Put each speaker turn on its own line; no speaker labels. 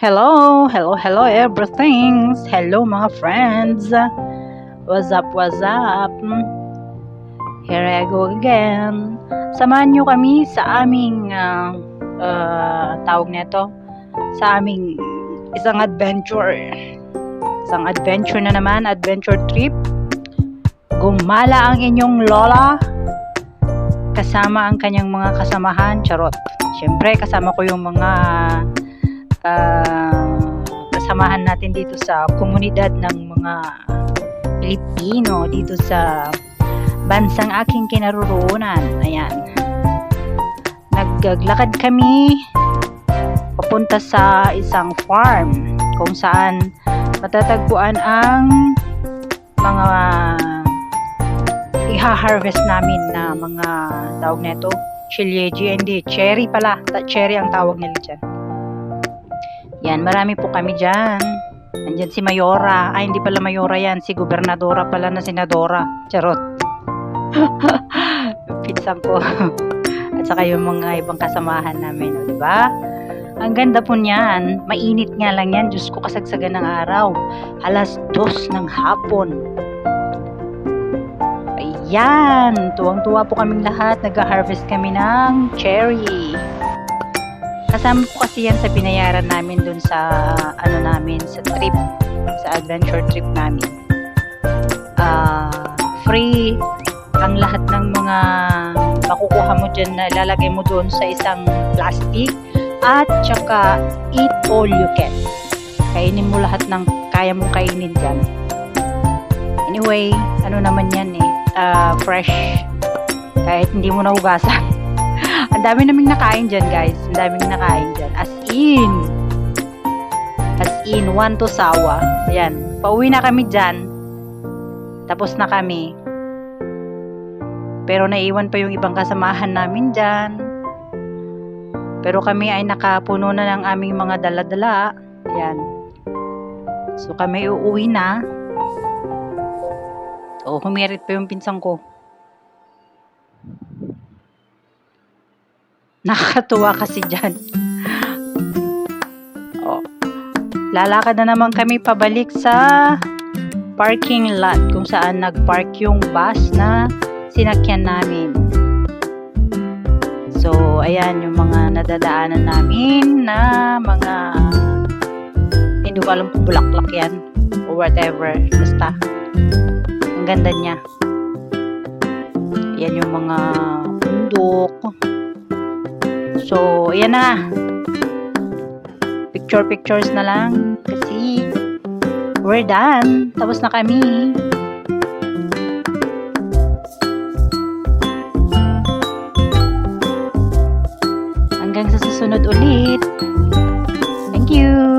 Hello, hello, hello everything. Hello mga friends. What's up, what's up? Here I go again. Samahan nyo kami sa aming ah, ah, tawag nito sa aming isang adventure. Isang adventure na naman, adventure trip. Gumala ang inyong lola kasama ang kanyang mga kasamahan, charot. Siyempre, kasama ko yung mga ah, kasamahan natin dito sa komunidad ng mga Pilipino dito sa bansang aking kinaroroonan. Ayan. Naglakad kami papunta sa isang farm kung saan matatagpuan ang mga iha-harvest namin na mga tawag nito chilieji hindi cherry pala. Ta- cherry ang tawag nila dyan. Yan marami po kami dyan. Andyan si Mayora. Ay hindi pala Mayora yan. Si Gobernadora pala na senadora charot. Pinsang ko at saka yung mga ibang kasamahan namin o, di ba ang ganda po niyan mainit nga lang yan Diyos ko kasagsagan ng araw alas dos ng hapon Ayan, tuwang-tuwa po kaming lahat. Nag-harvest kami ng cherry. Kasama po kasi yan sa binayaran namin dun sa, ano namin, sa trip, sa adventure trip namin. Ah, free ang lahat ng mga makukuha mo dyan na lalagay mo doon sa isang plastic at saka eat all you can. Kainin mo lahat ng kaya mong kainin dyan. Anyway, ano naman yan eh, ah, fresh. Kahit hindi mo nahugasan. Ang dami naming nakain dyan, guys. Ang daming nakain dyan. As in. As in, one to sawa. Ayan. Pauwi na kami dyan. Tapos na kami. Pero naiwan pa yung ibang kasamahan namin dyan. Pero kami ay nakapuno na ng aming mga dala-dala. Ayan. So kami uuwi na. O, humirit pa yung pinsang ko. Nakakatuwa kasi dyan. O, lalakad na naman kami pabalik sa parking lot kung saan nagpark yung bus na sinakyan namin. Ayan yung mga nadadaanan namin na mga hindi ko alam kung bulaklak yan or whatever. Basta, ang ganda niya. Yan yung mga bundok. So, ayan na. Picture pictures na lang kasi we're done. Tapos na kami. Thank you.